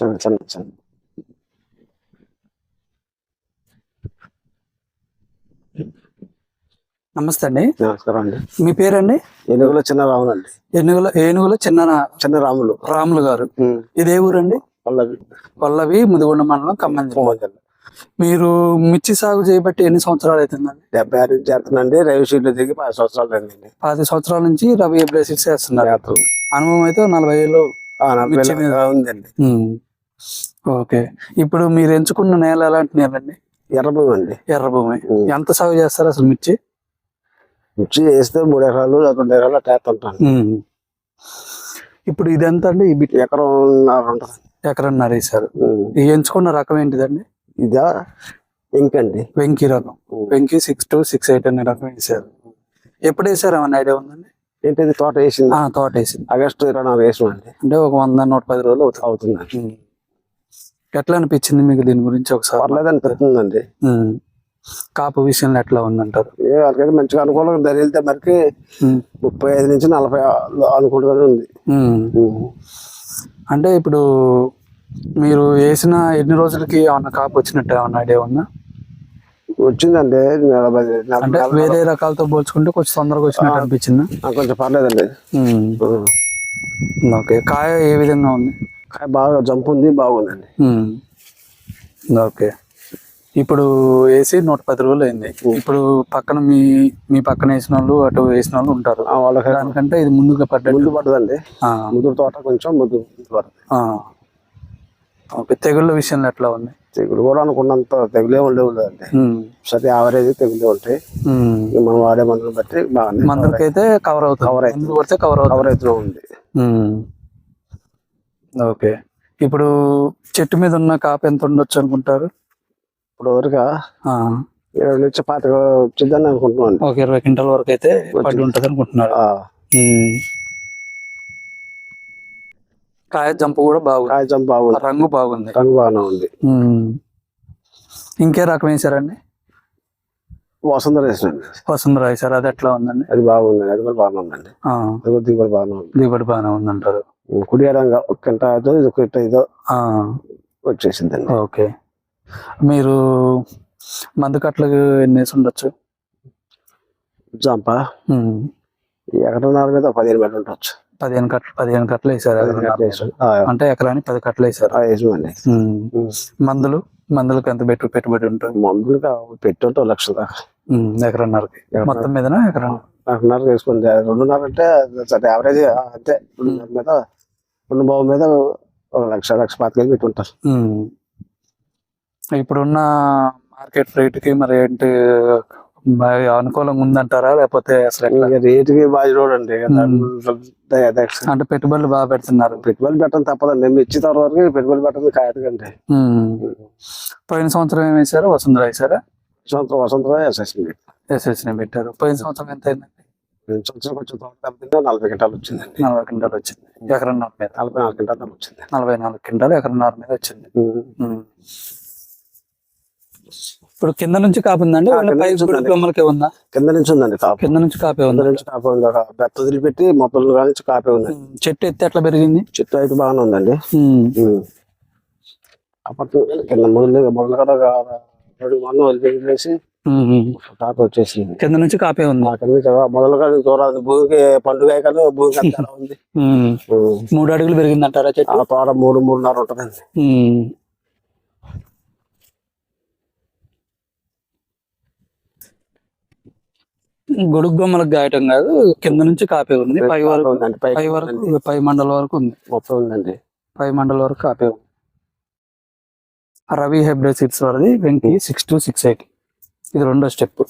చిన్న చిన్న చిన్న నమస్తే అండి. నమస్కారం అండి. మీ పేరండి? ఏనుగులో చిన్న రాములు అండి ఏనుగుల ఏనుగుల చిన్న చిన్న రాములు రాములు గారు. ఇదే ఊరండి? పల్లవి. పల్లవి ముదిగొండ మండలం ఖమ్మం జిల్లా. మీరు మిర్చి సాగు చేయబట్టి ఎన్ని సంవత్సరాలు అవుతుందండి? డెబ్బై ఆరు నుంచి చేస్తున్నాండి రైతు షీట్లు దిగి పది సంవత్సరాలు అయిందండి. పది సంవత్సరాల నుంచి రవి బ్లేసిడ్స్ చేస్తున్నారు. చేస్తున్నాం. అనుభవం అయితే నలభై ఏళ్ళు ఉందండి. ఓకే. ఇప్పుడు మీరు ఎంచుకున్న నేల ఎలాంటి నేల అండి ఎర్రభూమి అండి. ఎర్ర భూమి. ఉమ్. ఎంత సాగు చేస్తారు అసలు మిర్చి? మిర్చి వేస్తే మూడు ఎకరాలు రెండు ఎకరాలు టేస్తుంటాను ఉమ్. ఇప్పుడు ఇది ఎంత అండి? ఈ బిట్ ఎకరం ఎకరన్నర వేసారు ఎంచుకున్న రకం ఏంటిదండి? ఇదా ఇంకండి వెంకీ రకం. Venky six two six eight అనే రకం వేసారు ఎప్పుడు వేసారు ఏమన్నా ఐడియా ఉందండి? ఏంటిది? తోట వేసింది. తోట వేసింది. ఆగస్టు ఇరవై నాలుగు వేసామండి అంటే ఒక వంద నూట పది రోజులు అవుతుంది. అవుతుందండి. ఉమ్. ఎట్లా అనిపించింది మీకు దీని గురించి ఒకసారి? పర్లేదు అనిపిస్తుందండి. కాపు విషయంలో ఎట్లా ఉందంటారు? ఏ వాళ్ళకైతే మంచిగా అనుకూలంగా ధర వెళ్తే మరికి. ముప్పై ఐదు నుంచి నలభై అనుకూలంగానే ఉంది. అంటే ఇప్పుడు మీరు వేసిన ఎన్ని రోజులకి ఏమన్నా కాపు వచ్చినట్టు ఏమన్నా ఐడియా ఉందా? వచ్చిందండి నలభై అంటే వేరే రకాలతో పోల్చుకుంటే కొంచెం తొందరగా వచ్చినట్టు అనిపించిందా? కొంచెం పర్లేదండి. ఓకే కాయ ఏ విధంగా ఉంది? బాగా జంప్ ఉంది బాగుందండి. ఓకే. ఇప్పుడు వేసి నూట పది రోజులు అయింది. ఇప్పుడు పక్కన మీ మీ పక్కన వేసిన వాళ్ళు అటు వేసిన వాళ్ళు ఉంటారు. ఆ, వాళ్ళకి దానికంటే ఇది ముందుగా పడ్డట్టు. ముందు పడదండి ముదురు తోట కొంచెం ముందు. ఓకే. తెగుళ్ళ విషయంలో ఎట్లా ఉంది? తెగులు కూడా అనుకున్నంత తెగులే ఉండేవి లేదండి ఉమ్. సరే యావరేజ్ తెగులే ఉంటాయి. మనం వాడే మందులు బట్టి బాగానే మందులకైతే కవర్ అవుతుంది. అవుతుంది. మందులు కొడితే కవర్ అవుతుంది. కవర్ అవుతూ ఉంది. ఓకే. ఇప్పుడు చెట్టు మీద ఉన్న కాపు ఎంత ఉండొచ్చు అనుకుంటారు? ఇప్పుడు వరకు ఇరవై నుంచి పాతిక వచ్చిందని అనుకుంటున్నాం ఒక ఇరవై క్వింటల్ వరకు అయితే పడి ఉంటది అనుకుంటున్నారు. కాయ జంపు కూడా బాగుంది. కాయ జంప్ బాగుంది. రంగు బాగుంది. రంగు బాగానే ఉంది. ఇంకే రకం వేసారండి? వసంత వేసినండి వసుంధర వేసారు. అది ఎట్లా ఉందండి? అది బాగుంది అది కూడా బాగానే ఉందండి. దిగుబడి బాగానే ఉంది. దిగుబడి బాగానే ఉందంటారు. కుడి ఎడంగా ఒక గంట ఐదో ఇది ఒక ఆ, వచ్చేసిందండి. ఓకే. మీరు మందు కట్టలకు ఎన్ని వేసి ఉండొచ్చు? జంప. ఎకరన్నర మీద పదిహేను బెడ్ ఉండొచ్చు. పదిహేను కట్టలు పదిహేను కట్టలు వేసారు. అంటే ఎకరానికి పది కట్టలు వేసారు. మందులు మందులకు ఎంత పెట్టు పెట్టుబడి ఉంటుంది? మందులు పెట్టుంటే లక్ష దాకా. ఎకరన్నరకి. మొత్తం మీదనా ఎకరం ఎకరన్నర వేసుకోండి. రెండున్నర అంటే యావరేజ్ అంతే. రెండున్నర మీద రెండు బావు మీద ఒక లక్ష లక్ష పాతికేలు పెట్టుంటారు. ఉమ్. ఇప్పుడున్న మార్కెట్ రేట్కి మరి ఏంటి అనుకూలంగా ఉందంటారా లేకపోతే అసలు రేటుకి బాగా చూడండి అంటే పెట్టుబడులు బాగా పెడుతున్నారు. పెట్టుబడి పెట్టడం తప్పదండి మిర్చి తర్వాత పెట్టుబడి పెట్టడం కాయకండి ఉమ్. పోయిన సంవత్సరం ఏం వేసారు వసుంధర వేసారా సంవత్సరం వసంతం వేసేసింది ఎస్ఎస్ని పెట్టారు. పోయిన సంవత్సరం ఎంత అయిందండి? సంవత్సరం కొంచెం తోట దెబ్బతింటే నలభై వచ్చిందండి. నలభై క్వింటాలు వచ్చింది. ఎకరన్నర మీద. నలభై నాలుగు వచ్చింది. నలభై నాలుగు క్వింటాలు ఎకరన్నర మీద వచ్చింది. ఇప్పుడు కింద నుంచి కాపు ఉందండి. కొమ్మలకే ఉందా? కింద నుంచి ఉందండి కాపు. కింద నుంచి కాపే ఉంది? నుంచి కాపు ఉంది. బెత్త వదిలిపెట్టి మొక్కల నుంచి కాపే ఉమ్. చెట్టు ఎత్తి ఎట్లా పెరిగింది? చెట్టు అయితే బాగానే ఉందండి. అప్పట్లో కింద మొదలు మొదలు కదా వదిలిపెట్టేసి తాత వచ్చేసింది కింద నుంచి కాపే ఉంది. మొదలుగా చూడాలి భూమికి పండుగ కానీ భూమికి ఉంది. మూడు అడుగులు పెరిగిందంటారా ఆ చెట్టు తోట మూడు మూడున్నర ఉంటుందండి. గొడుగు బొమ్మలకు గాయటం కాదు కింద నుంచి కాపే ఉంది. పై వరకు పై వరకు పై మండలం వరకు ఉంది. మొత్తం ఉందండి. పై మండలం వరకు కాపే ఉంది. రవి హెబ్డే సీడ్స్ వారిది Venky six two six eight. ఇది రెండో స్టెప్.